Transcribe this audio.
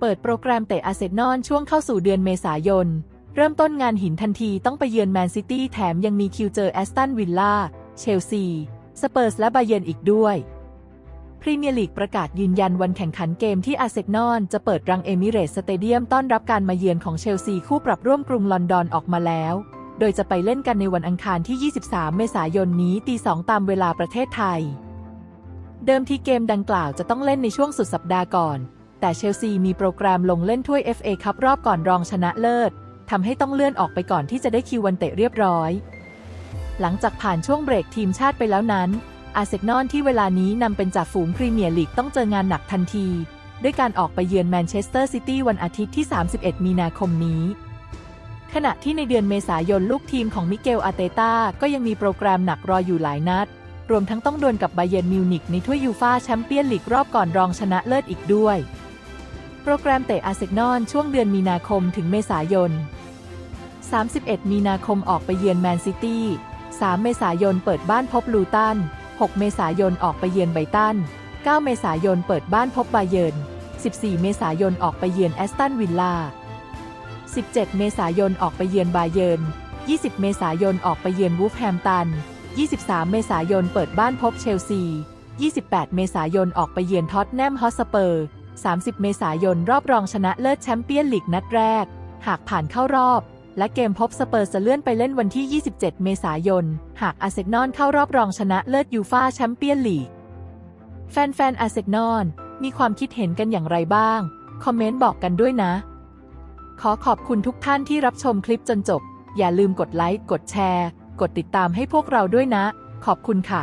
เปิดโปรแกรมเตะอาร์เซนอลช่วงเข้าสู่เดือนเมษายน เริ่มต้นงานหินทันทีต้องไปเยือนแมนซิตี้แถมยังมีคิวเจอแอสตันวิลล่า เชลซี สเปอร์สและบาเยนอีกด้วย พรีเมียร์ลีกประกาศยืนยันวันแข่งขันเกมที่อาร์เซนอลจะเปิดรังเอมิเรตสเตเดียมต้อนรับการมาเยือนของเชลซีคู่ปรับร่วมกรุงลอนดอนออกมาแล้ว โดยจะไปเล่นกันในวันอังคารที่ 23 เมษายนนี้ตีสองตามเวลาประเทศไทยเดิมทีเกมดังกล่าวจะต้องเล่นในช่วงสุดสัปดาห์ก่อน แต่เชลซีมีโปรแกรมลงเล่นถ้วย FA คัพรอบก่อนรองชนะเลิศทำให้ต้องเลื่อนออกไปก่อนที่จะได้คิววันเตะเรียบร้อย หลังจากผ่านช่วงเบรกทีมชาติไปแล้วนั้น อาร์เซนอลที่เวลานี้นำเป็นจ่าฝูงพรีเมียร์ลีกต้องเจองานหนักทันที ด้วยการออกไปเยือนแมนเชสเตอร์ซิตี้วันอาทิตย์ที่ 31 มีนาคมนี้ ขณะที่ในเดือนเมษายนลูกทีมของมิเกลอาเตตาก็ยังมีโปรแกรมหนักรออยู่หลายนัด รวมทั้งต้องดวลกับบาเยิร์นมิวนิกในถ้วยยูฟาแชมเปี้ยนลีกรอบก่อนรองชนะเลิศอีกด้วย โปรแกรมเตะอาร์เซนอลช่วงเดือนมีนาคมถึงเมษายน 31 มีนาคมออกไปเยือนแมนซิตี้ 3 เมษายนเปิดบ้านพบลูตัน 6 เมษายนออกไปเยือนไบตัน 9 เมษายนเปิดบ้านพบบาเยิร์น 14 เมษายนออกไปเยือนแอสตันวิลล่า 17 เมษายนออกไปเยือนบาเยิร์น 20 เมษายนออกไปเยือนวูฟแฮมตัน 23 เมษายนเปิดบ้านพบเชลซี 28 เมษายนออกไปเยือนท็อตแนมฮอสเปอร์ 30 เมษายนรอบรองชนะเลิศแชมเปี้ยนลีกนัดแรก หากผ่านเข้ารอบ และเกมพบสเปอร์จะเลื่อนไปเล่นวันที่ 27 เมษายน หากอาร์เซนอลเข้ารอบรองชนะเลิศยูฟาแชมเปี้ยนลีก แฟนๆอาร์เซนอลมีความคิดเห็นกันอย่างไรบ้าง คอมเมนต์บอกกันด้วยนะ ขอขอบคุณทุกท่านที่รับชมคลิปจนจบ อย่าลืมกดไลค์ กดแชร์ กดติดตามให้พวกเราด้วยนะ ขอบคุณค่ะ